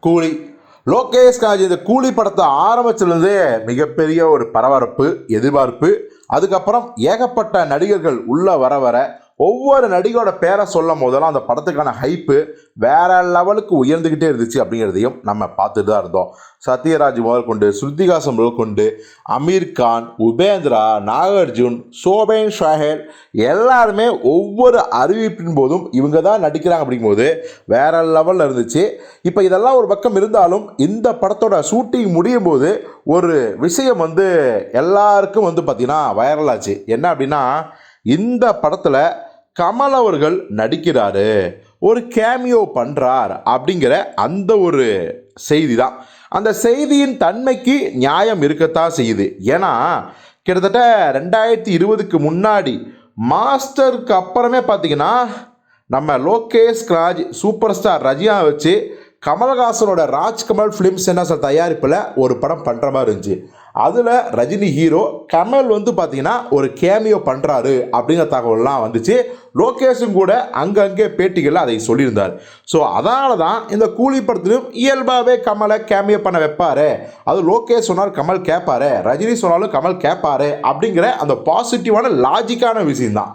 கூலி. லோகேஷ் காஜ் இந்த கூலி படத்தை ஆரம்பிச்சிலிருந்தே மிகப்பெரிய ஒரு பரபரப்பு எதிர்பார்ப்பு. அதுக்கப்புறம் ஏகப்பட்ட நடிகர்கள் உள்ள வர வர ஒவ்வொரு நடிகரோட பேரை சொல்லும் போதெல்லாம் அந்த படத்துக்கான ஹைப்பு வேற லெவலுக்கு உயர்ந்துக்கிட்டே இருந்துச்சு அப்படிங்கிறதையும் நம்ம பார்த்துட்டு தான் இருந்தோம். சத்யராஜ் முதல் கொண்டு ஸ்ருதிகாசன் முதல் கொண்டு அமீர் கான் உபேந்திரா நாகார்ஜுன் சோபேன் ஷாஹேல் எல்லாருமே ஒவ்வொரு அறிவிப்பின் போதும் இவங்க தான் நடிக்கிறாங்க அப்படிங்கும்போது வேற லெவலில் இருந்துச்சு. இப்போ இதெல்லாம் ஒரு பக்கம் இருந்தாலும் இந்த படத்தோட ஷூட்டிங் முடியும் போது ஒரு விஷயம் வந்து எல்லாருக்கும் வந்து பார்த்திங்கன்னா வைரல் ஆச்சு. என்ன அப்படின்னா இந்த படத்தில் கமல் அவர்கள் நடிக்கிறாரு ஒரு கேமியோ பண்ணுறார் அப்படிங்கிற அந்த ஒரு செய்தி தான் அந்த செய்தியின் தன்மைக்கு நியாயம் இருக்கத்தான் செய்யுது. ஏன்னா கிட்டத்தட்ட ரெண்டாயிரத்தி இருபதுக்கு முன்னாடி மாஸ்டருக்கு அப்புறமே பார்த்தீங்கன்னா நம்ம லோகேஷ் ராஜ் சூப்பர் ஸ்டார் ரஜினா வச்சு கமல்ஹாசனோட ராஜ்கமல் ஃபிலிம்ஸ் என்ன சொல்ல தயாரிப்பில் ஒரு படம் பண்ணுற மாதிரி இருந்துச்சு. அதில் ரஜினி ஹீரோ கமல் வந்து பார்த்தீங்கன்னா ஒரு கேமியோ பண்ணுறாரு அப்படிங்கிற தகவல்லாம் வந்துச்சு. லோகேஷும் கூட அங்கங்கே பேட்டிகளில் அதை சொல்லியிருந்தார். ஸோ அதனால தான் இந்த கூலி படத்திலும் இயல்பாகவே கமலை கேமியோ பண்ண வைப்பாரு. அது லோகேஷ் சொன்னார் கமல் கேட்பாரு. ரஜினி சொன்னாலும் கமல் கேட்பாரு அப்படிங்கிற அந்த பாசிட்டிவான லாஜிக்கான விஷயம்தான்.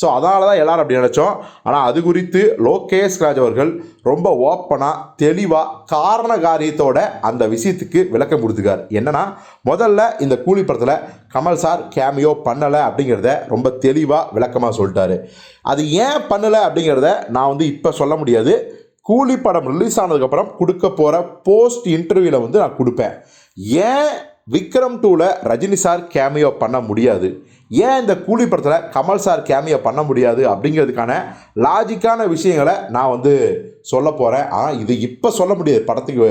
ஸோ அதனால தான் எல்லாரும் அப்படி நினச்சோம். ஆனால் அது குறித்து லோகேஷ் ராஜ் அவர்கள் ரொம்ப ஓப்பனாக தெளிவாக காரண காரியத்தோட அந்த விஷயத்துக்கு விளக்கம் கொடுத்துக்கார் என்னென்னா முதல்ல இந்த கூலி படத்தில் கமல் சார் கேமியோ பண்ணலை அப்படிங்கிறத ரொம்ப தெளிவாக விளக்கமாக சொல்லிட்டாரு. அது ஏன் பண்ணலை அப்படிங்கிறத நான் வந்து இப்போ சொல்ல முடியாது. கூலி படம் ரிலீஸ் ஆனதுக்கப்புறம் கொடுக்க போகிற போஸ்ட் இன்டர்வியூவில் வந்து நான் கொடுப்பேன். ஏன் விக்ரம் டூவில் ரஜினி சார் கேமியோ பண்ண முடியாது? ஏன் இந்த கூலி படத்தில் கமல் சார் கேமியை பண்ண முடியாது அப்படிங்கிறதுக்கான லாஜிக்கான விஷயங்களை நான் வந்து சொல்ல போகிறேன் ஆனால் இது இப்போ சொல்ல முடியாது. படத்துக்கு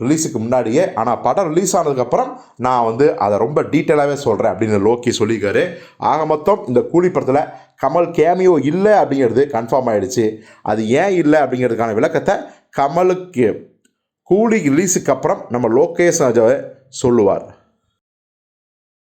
ரிலீஸுக்கு முன்னாடியே. ஆனால் படம் ரிலீஸ் ஆனதுக்கப்புறம் நான் வந்து அதை ரொம்ப டீட்டெயிலாகவே சொல்கிறேன் அப்படின்னு லோக்கி சொல்லியிருக்காரு. ஆக மொத்தம் இந்த கூலி படத்தில் கமல் கேமியோ இல்லை அப்படிங்கிறது கன்ஃபார்ம் ஆகிடுச்சு அது ஏன் இல்லை அப்படிங்கிறதுக்கான விளக்கத்தை கமலுக்கு கூலி ரிலீஸுக்கு அப்புறம் நம்ம லோகேஷ் ராஜாவை சொல்லுவார்.